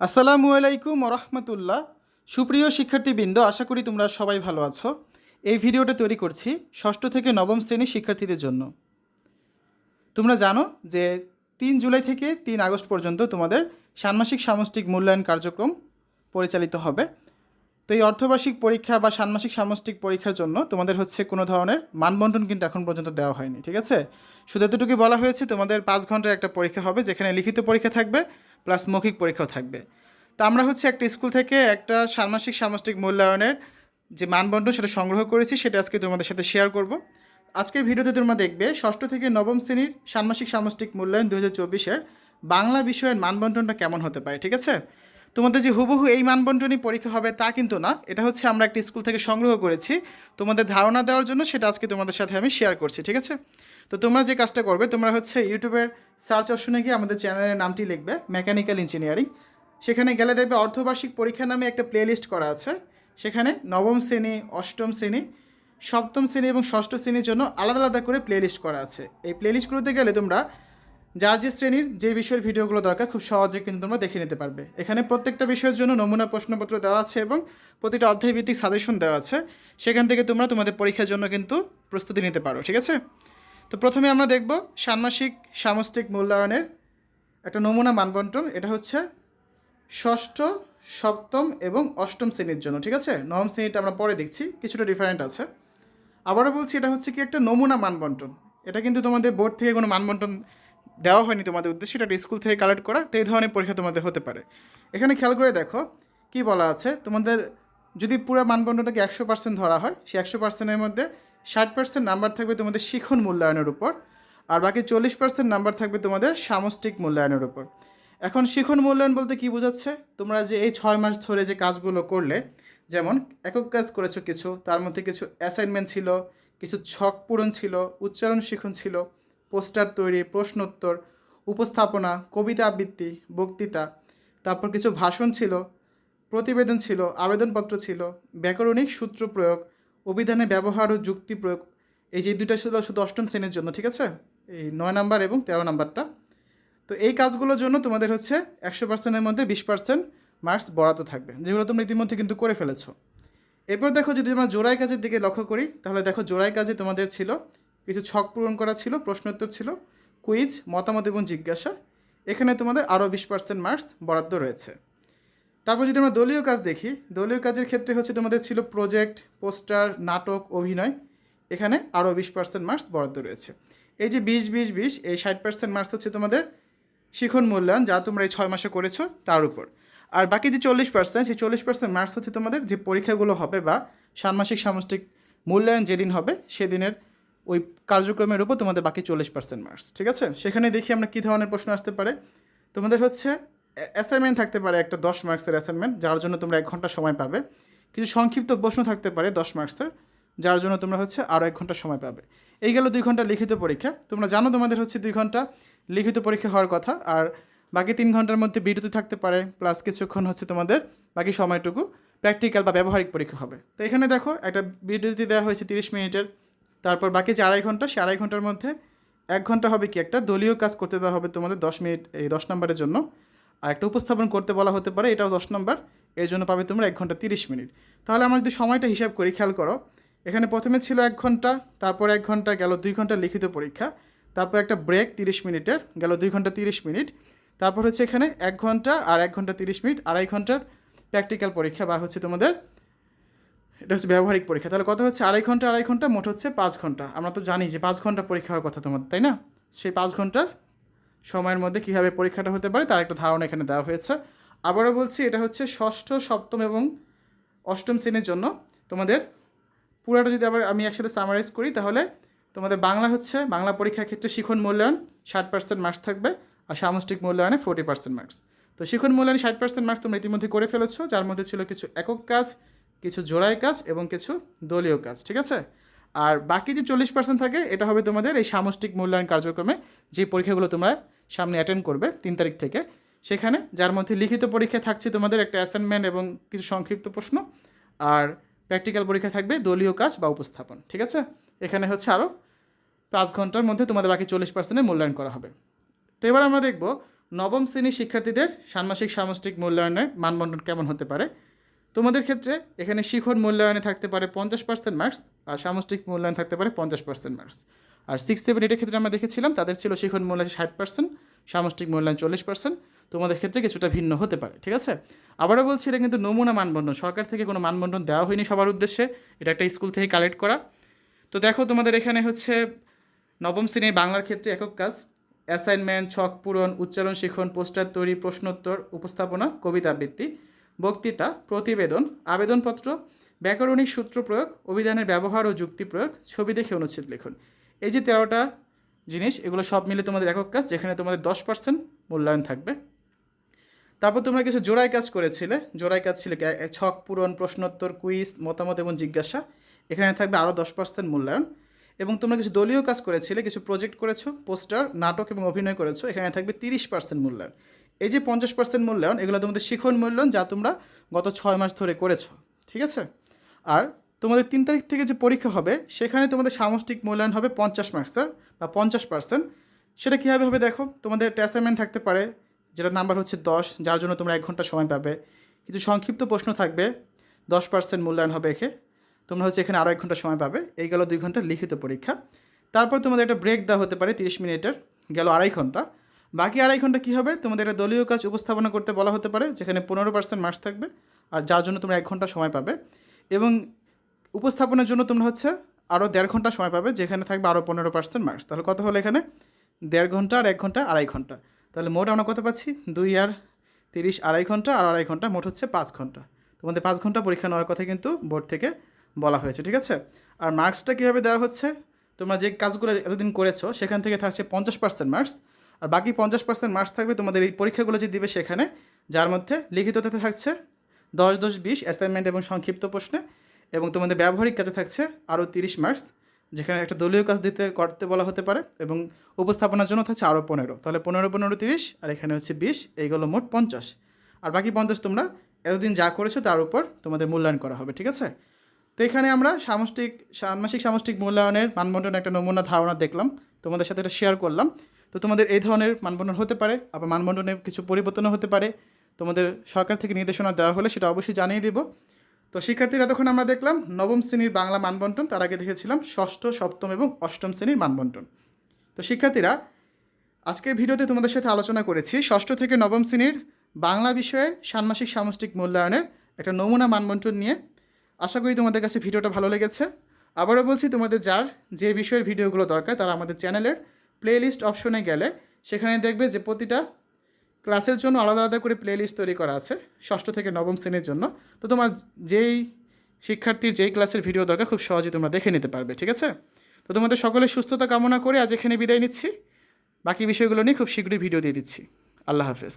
আসসালামু আলাইকুম রহমতুল্লাহ সুপ্রিয় শিক্ষার্থীবৃন্দ, আশা করি তোমরা সবাই ভালো আছো। এই ভিডিওটা তৈরি করছি ষষ্ঠ থেকে নবম শ্রেণির শিক্ষার্থীদের জন্য। তোমরা জানো যে তিন জুলাই থেকে তিন আগস্ট পর্যন্ত তোমাদের ষান্মাসিক সামষ্টিক মূল্যায়ন কার্যক্রম পরিচালিত হবে। তো এই অর্ধবার্ষিক পরীক্ষা বা ষান্মাসিক সামষ্টিক পরীক্ষার জন্য তোমাদের হচ্ছে কোনো ধরনের মানবন্টন কিন্তু এখন পর্যন্ত দেওয়া হয়নি, ঠিক আছে? শুধু এতটুকুই বলা হয়েছে, তোমাদের পাঁচ ঘণ্টার একটা পরীক্ষা হবে, যেখানে লিখিত পরীক্ষা থাকবে। প্লাস মৌখিক পরীক্ষাও থাকবে। তা আমরা হচ্ছে একটা স্কুল থেকে একটা ষান্মাসিক সামষ্টিক মূল্যায়নের যে মানবন্টন সেটা সংগ্রহ করেছি, সেটা আজকে তোমাদের সাথে শেয়ার করব। আজকের ভিডিওতে তোমরা দেখবে, ষষ্ঠ থেকে নবম শ্রেণির ষান্মাসিক সামষ্টিক মূল্যায়ন দু হাজার চব্বিশের বাংলা বিষয়ের মানবন্টনটা কেমন হতে পারে, ঠিক আছে? তোমাদের যে হুবহু এই মানবন্টনই পরীক্ষা হবে তা কিন্তু না, এটা হচ্ছে আমরা একটা স্কুল থেকে সংগ্রহ করেছি। তোমাদের ধারণা দেওয়ার জন্য সেটা আজকে তোমাদের সাথে আমি শেয়ার করছি, ঠিক আছে? তো তোমরা যে কাজটা করবে, তোমরা হচ্ছে ইউটিউবের সার্চ অপশনে গিয়ে আমাদের চ্যানেলের নামটি লিখবে, মেকানিক্যাল ইঞ্জিনিয়ারিং। সেখানে গেলে দেখবে অর্ধবার্ষিক পরীক্ষা নামে একটা প্লেলিস্ট করা আছে। সেখানে নবম শ্রেণি, অষ্টম শ্রেণি, সপ্তম শ্রেণি এবং ষষ্ঠ শ্রেণির জন্য আলাদা আলাদা করে প্লেলিস্ট করা আছে। এই প্লেলিস্টগুলোতে গেলে তোমরা যার যে শ্রেণির যে বিষয়ের ভিডিওগুলো দরকার, খুব সহজে কিন্তু তোমরা দেখে নিতে পারবে। এখানে প্রত্যেকটা বিষয়ের জন্য নমুনা প্রশ্নপত্র দেওয়া আছে এবং প্রতিটা অধ্যায়ভিত্তিক সাজেশন দেওয়া আছে। সেখান থেকে তোমরা তোমাদের পরীক্ষার জন্য কিন্তু প্রস্তুতি নিতে পারো, ঠিক আছে? তো প্রথমে আমরা দেখব ষান্মাসিক সামষ্টিক মূল্যায়নের একটা নমুনা মানবন্টন। এটা হচ্ছে ষষ্ঠ, সপ্তম এবং অষ্টম শ্রেণির জন্য, ঠিক আছে? নবম শ্রেণীটা আমরা পরে দেখছি, কিছুটা ডিফারেন্ট আছে। আবারও বলছি, এটা হচ্ছে কি একটা নমুনা মানবন্টন। এটা কিন্তু তোমাদের বোর্ড থেকে কোনো মানবন্টন দেওয়া হয়নি তোমাদের উদ্দেশ্যে, এটা স্কুল থেকে কালেক্ট করা, তো এই ধরনের পরীক্ষা তোমাদের হতে পারে। এখানে খেয়াল করে দেখো, কি বলা আছে? তোমাদের যদি পুরো মানবন্টনটাকে একশো পার্সেন্ট ধরা হয়, সেই একশো পার্সেন্টের মধ্যে ষাট পার্সেন্ট নাম্বার থাকবে তোমাদের শিখন মূল্যায়নের উপর, আর বাকি চল্লিশ পার্সেন্ট নাম্বার থাকবে তোমাদের সামষ্টিক মূল্যায়নের উপর। এখন শিখন মূল্যায়ন বলতে কি বোঝাচ্ছে? তোমরা যে এই ছয় মাস ধরে যে কাজগুলো করলে, যেমন একক কাজ করেছ কিছু, তার মধ্যে কিছু অ্যাসাইনমেন্ট ছিল, কিছু ছক পূরণ ছিল, উচ্চারণ শিখন ছিল, পোস্টার তৈরি, প্রশ্নোত্তর, উপস্থাপনা, কবিতা আবৃত্তি, বক্তৃতা, তারপর কিছু ভাষণ ছিল, প্রতিবেদন ছিল, আবেদনপত্র ছিল, ব্যাকরণিক সূত্র প্রয়োগ অভিধানে ব্যবহার ও যুক্তি প্রয়োগ এই যে দুইটা ছিল শুধু অষ্টম শ্রেণির জন্য, ঠিক আছে? এই নয় নাম্বার এবং তেরো নাম্বারটা। তো এই কাজগুলোর জন্য তোমাদের হচ্ছে একশো পার্সেন্টের মধ্যে বিশ পার্সেন্ট মার্কস বরাদ্দ থাকবে, যেগুলো তোমরা ইতিমধ্যে কিন্তু করে ফেলেছো। এরপর দেখো যদি আমরা জোড়াই কাজের দিকে লক্ষ্য করি, তাহলে দেখো জোড়াই কাজে তোমাদের ছিল, কিছু ছক পূরণ করা ছিল, প্রশ্নোত্তর ছিল, কুইজ, মতামত এবং জিজ্ঞাসা। এখানে তোমাদের আরও বিশ পার্সেন্ট মার্কস বরাদ্দ রয়েছে। তারপর যদি আমরা দলীয় কাজ দেখি, দলীয় কাজের ক্ষেত্রে হচ্ছে তোমাদের ছিল প্রজেক্ট পোস্টার নাটক, অভিনয়। এখানে আরও বিশ পার্সেন্ট মার্কস বরাদ্দ রয়েছে। এই যে বিশ বিশ বিশ, এই ষাট পার্সেন্ট মার্কস হচ্ছে তোমাদের শিখন মূল্যায়ন, যা তোমরা এই ছয় মাসে করেছ তার উপর। আর বাকি যে চল্লিশ পার্সেন্ট সেই চল্লিশ পার্সেন্ট মার্কস হচ্ছে তোমাদের যে পরীক্ষাগুলো হবে বা ষান্মাসিক সামষ্টিক মূল্যায়ন যেদিন হবে, সেদিনের ওই কার্যক্রমের উপর তোমাদের বাকি চল্লিশ পার্সেন্ট মার্কস ঠিক আছে? সেখানে দেখি আমরা কী ধরনের প্রশ্ন আসতে পারে। তোমাদের হচ্ছে অ্যাসাইনমেন্ট থাকতে পারে একটা দশ মার্কসের অ্যাসাইনমেন্ট যার জন্য তোমরা এক ঘণ্টা সময় পাবে। কিছু সংক্ষিপ্ত প্রশ্ন থাকতে পারে দশ মার্কসের যার জন্য তোমরা হচ্ছে আরও এক ঘণ্টা সময় পাবে। এই গেল দুই ঘণ্টা লিখিত পরীক্ষা। তোমরা জানো তোমাদের হচ্ছে দুই ঘণ্টা লিখিত পরীক্ষা হওয়ার কথা, আর বাকি তিন ঘণ্টার মধ্যে বিরতি থাকতে পারে প্লাস কিছুক্ষণ হচ্ছে তোমাদের বাকি সময়টুকু প্র্যাকটিক্যাল বা ব্যবহারিক পরীক্ষা হবে। তো এখানে দেখো, একটা বিরতি দেওয়া হয়েছে তিরিশ মিনিটের, তারপর বাকি যে আড়াই ঘণ্টা, সে আড়াই ঘণ্টার মধ্যে এক ঘণ্টা হবে কি একটা দলীয় কাজ করতে দেওয়া হবে তোমাদের দশ মিনিট, এই দশ নম্বরের জন্য। আর একটা উপস্থাপন করতে বলা হতে পারে, এটাও দশ নম্বর। এর জন্য পাবে তোমরা এক ঘণ্টা তিরিশ মিনিট। তাহলে আমরা যদি সময়টা হিসাব করি, খেয়াল করো, এখানে প্রথমে ছিল এক ঘণ্টা, তারপর এক ঘণ্টা গেল দুই ঘণ্টা লিখিত পরীক্ষা, তারপর একটা ব্রেক তিরিশ মিনিটের, গেল দুই ঘণ্টা তিরিশ মিনিট, তারপর হচ্ছে এখানে এক ঘণ্টা আর এক ঘণ্টা তিরিশ মিনিট, আড়াই ঘণ্টার প্র্যাকটিক্যাল পরীক্ষা বা হচ্ছে তোমাদের, এটা হচ্ছে ব্যবহারিক পরীক্ষা। তাহলে কত হচ্ছে? আড়াই ঘণ্টা আড়াই ঘণ্টা, মোট হচ্ছে পাঁচ ঘণ্টা। আমরা তো জানি যে পাঁচ ঘণ্টা পরীক্ষা হওয়ার কথা তোমাদের, তাই না? সেই পাঁচ ঘণ্টা সময়ের মধ্যে কীভাবে পরীক্ষাটা হতে পারে তার একটা ধারণা এখানে দেওয়া হয়েছে। আবারও বলছি, এটা হচ্ছে ষষ্ঠ, সপ্তম এবং অষ্টম শ্রেণির জন্য তোমাদের পুরোটা যদি আবার আমি একসাথে সামারাইজ করি, তাহলে তোমাদের বাংলা হচ্ছে বাংলা পরীক্ষার ক্ষেত্রে শিখন মূল্যায়ন ষাট পার্সেন্ট মার্কস থাকবে আর সামষ্টিক মূল্যায়নে ফোর্টি পার্সেন্ট মার্কস তো শিখন মূল্যায়নে ষাট পার্সেন্ট মার্কস তোমরা ইতিমধ্যে করে ফেলেছো, যার মধ্যে ছিল কিছু একক কাজ, কিছু জোড়াই কাজ এবং কিছু দলীয় কাজ, ঠিক আছে? আর বাকি যে চল্লিশ পার্সেন্ট থাকে, এটা হবে তোমাদের এই সামষ্টিক মূল্যায়ন কার্যক্রমে যে পরীক্ষাগুলো তোমরা সামনে অ্যাটেন্ড করবে তিন তারিখ থেকে। সেখানে যার মধ্যে লিখিত পরীক্ষা থাকছে তোমাদের একটা অ্যাসাইনমেন্ট এবং কিছু সংক্ষিপ্ত প্রশ্ন, আর প্র্যাকটিক্যাল পরীক্ষা থাকবে দলীয় কাজ বা উপস্থাপন, ঠিক আছে? এখানে হচ্ছে আরও পাঁচ ঘণ্টার মধ্যে তোমাদের বাকি চল্লিশ পার্সেন্টের মূল্যায়ন করা হবে। তো এবার আমরা দেখব নবম শ্রেণির শিক্ষার্থীদের ষান্মাসিক সামষ্টিক মূল্যায়নের মানবন্টন কেমন হতে পারে। তোমাদের ক্ষেত্রে এখানে শিখর মূল্যায়নে থাকতে পারে পঞ্চাশ পার্সেন্ট মার্কস আর সামষ্টিক মূল্যায়ন থাকতে পারে পঞ্চাশ পার্সেন্ট মার্কস আর সিক্স সেভেন এইটের ক্ষেত্রে আমরা দেখেছিলাম, তাদের ছিল শিখন মূল্যায়ন ষাট পার্সেন্ট সামষ্টিক মূল্যায়ন চল্লিশ পার্সেন্ট তোমাদের ক্ষেত্রে কিছুটা ভিন্ন হতে পারে, ঠিক আছে? আবারও বলছি, এটা কিন্তু নমুনা মানবন্ধন। সরকার থেকে কোনো মানবন্ধন দেওয়া হয়নি সবার উদ্দেশ্যে, এটা একটা স্কুল থেকে কালেক্ট করা। তো দেখো, তোমাদের এখানে হচ্ছে নবম শ্রেণির বাংলার ক্ষেত্রে একক কাজ। অ্যাসাইনমেন্ট ছক পূরণ, উচ্চারণ, শিখন, পোস্টার তৈরি, প্রশ্নোত্তর, উপস্থাপনা, কবিতা আবৃত্তি। বক্তৃতা, প্রতিবেদন, আবেদনপত্র, ব্যাকরণিক সূত্র প্রয়োগ, অভিধানের ব্যবহার ও যুক্তি প্রয়োগ, ছবি দেখে অনুচ্ছেদ লিখুন। এই যে তেরোটা জিনিস, এগুলো সব মিলে তোমাদের একক কাজ, যেখানে তোমাদের দশ পার্সেন্ট মূল্যায়ন থাকবে। তারপর তোমরা কিছু জোড়াই কাজ করেছিলে। জোড়াই কাজ ছিল ছক পূরণ, প্রশ্নোত্তর, কুইজ, মতামত এবং জিজ্ঞাসা। এখানে থাকবে আরও দশ পার্সেন্ট মূল্যায়ন। এবং তোমরা কিছু দলীয় কাজ করেছিলে, কিছু প্রজেক্ট করেছ, পোস্টার, নাটক এবং অভিনয় করেছ, এখানে থাকবে তিরিশ পার্সেন্ট মূল্যায়ন। এই যে পঞ্চাশ পার্সেন্ট মূল্যায়ন, এগুলো তোমাদের শিখন মূল্যায়ন যা তোমরা গত ছয় মাস ধরে করেছ, ঠিক আছে? আর তোমাদের তিন তারিখ থেকে যে পরীক্ষা হবে, সেখানে তোমাদের সামষ্টিক মূল্যায়ন হবে পঞ্চাশ মার্কসের বা পঞ্চাশ পার্সেন্ট সেটা কীভাবে হবে দেখো, তোমাদের অ্যাসাইনমেন্ট থাকতে পারে যেটা নাম্বার হচ্ছে দশ, যার জন্য তোমরা এক ঘণ্টা সময় পাবে। কিছু সংক্ষিপ্ত প্রশ্ন থাকবে, দশ পার্সেন্ট মূল্যায়ন হবে এখে তোমরা হচ্ছে এখানে আরও এক ঘণ্টা সময় পাবে, এই গেল দুই ঘণ্টা লিখিত পরীক্ষা। তারপর তোমাদের একটা ব্রেক দেওয়া হতে পারে তিরিশ মিনিটের, গেল আড়াই ঘণ্টা। বাকি আড়াই ঘণ্টা কী হবে? তোমাদের একটা দলীয় কাজ উপস্থাপনা করতে বলা হতে পারে, যেখানে পনেরো পার্সেন্ট মার্কস থাকবে, আর যার জন্য তোমরা এক ঘণ্টা সময় পাবে। এবং উপস্থাপনের জন্য তোমরা হচ্ছে আরও দেড় ঘণ্টা সময় পাবে, যেখানে থাকবে আরও পনেরো পার্সেন্ট মার্কস তাহলে কত হলো এখানে? দেড় ঘণ্টা আর এক ঘণ্টা, আড়াই ঘণ্টা। তাহলে মোট আমরা কত পাচ্ছি? দুই আর তিরিশ, আড়াই ঘণ্টা, আর আড়াই ঘণ্টা, মোট হচ্ছে পাঁচ ঘণ্টা। তোমাদের পাঁচ ঘণ্টা পরীক্ষা নেওয়ার কথা কিন্তু বোর্ড থেকে বলা হয়েছে, ঠিক আছে? আর মার্কসটা কীভাবে দেওয়া হচ্ছে? তোমরা যে কাজগুলো এতদিন করেছ, সেখান থেকে থাকছে পঞ্চাশ পার্সেন্ট মার্কস আর বাকি পঞ্চাশ পার্সেন্ট মার্কস থাকবে তোমাদের এই পরীক্ষাগুলো যে দিবে সেখানে, যার মধ্যে লিখিততে থাকছে দশ দশ, বিশ অ্যাসাইনমেন্ট এবং সংক্ষিপ্ত প্রশ্নে এবং তোমাদের ব্যবহারিক কাজে থাকছে আরও তিরিশ মার্কস যেখানে একটা দলীয় কাজ দিতে, করতে বলা হতে পারে এবং উপস্থাপনার জন্য থাকছে আরও পনেরো। তাহলে পনেরো পনেরো, তিরিশ আর এখানে হচ্ছে বিশ এইগুলো মোট পঞ্চাশ। আর বাকি পঞ্চাশ তোমরা এতদিন যা করেছ তার উপর তোমাদের মূল্যায়ন করা হবে, ঠিক আছে? তো এখানে আমরা সামষ্টিক ষান্মাসিক সামষ্টিক মূল্যায়নের মানবন্টন একটা নমুনা, ধারণা দেখলাম। তোমাদের সাথে এটা শেয়ার করলাম। তো তোমাদের এই ধরনের মানবন্টন হতে পারে, আবার মানবন্টনে কিছু পরিবর্তনও হতে পারে। তোমাদের সরকার থেকে নির্দেশনা দেওয়া হলে সেটা অবশ্যই জানিয়ে দিব। তো শিক্ষার্থীরা এতক্ষণ আমরা দেখলাম, নবম শ্রেণির বাংলা মানবন্টন তার আগে দেখেছিলাম ষষ্ঠ, সপ্তম এবং অষ্টম শ্রেণির মানবন্টন তো শিক্ষার্থীরা, আজকের ভিডিওতে তোমাদের সাথে আলোচনা করেছি ষষ্ঠ থেকে নবম শ্রেণির বাংলা বিষয়ের ষান্মাসিক সামষ্টিক মূল্যায়নের একটা নমুনা মানবন্টন নিয়ে। আশা করি তোমাদের কাছে ভিডিওটা ভালো লেগেছে। আবারও বলছি, তোমাদের যার যে বিষয়ের ভিডিওগুলো দরকার তারা আমাদের চ্যানেলের প্লেলিস্ট অপশনে গেলে সেখানে দেখবে যে প্রতিটা ক্লাসের জন্য আলাদা আলাদা করে প্লেলিস্ট তৈরি করা আছে, ষষ্ঠ থেকে নবম শ্রেণির জন্য। তো তোমার যেই শিক্ষার্থীর যেই ক্লাসের ভিডিও দরকার, খুব সহজে তোমরা দেখে নিতে পারবে, ঠিক আছে? তো তোমাদের সকলে সুস্থতা কামনা করে আজ এখানে বিদায় নিচ্ছি। বাকি বিষয়গুলো নিয়ে খুব শীঘ্রই ভিডিও দিয়ে দিচ্ছি। আল্লাহ হাফেজ।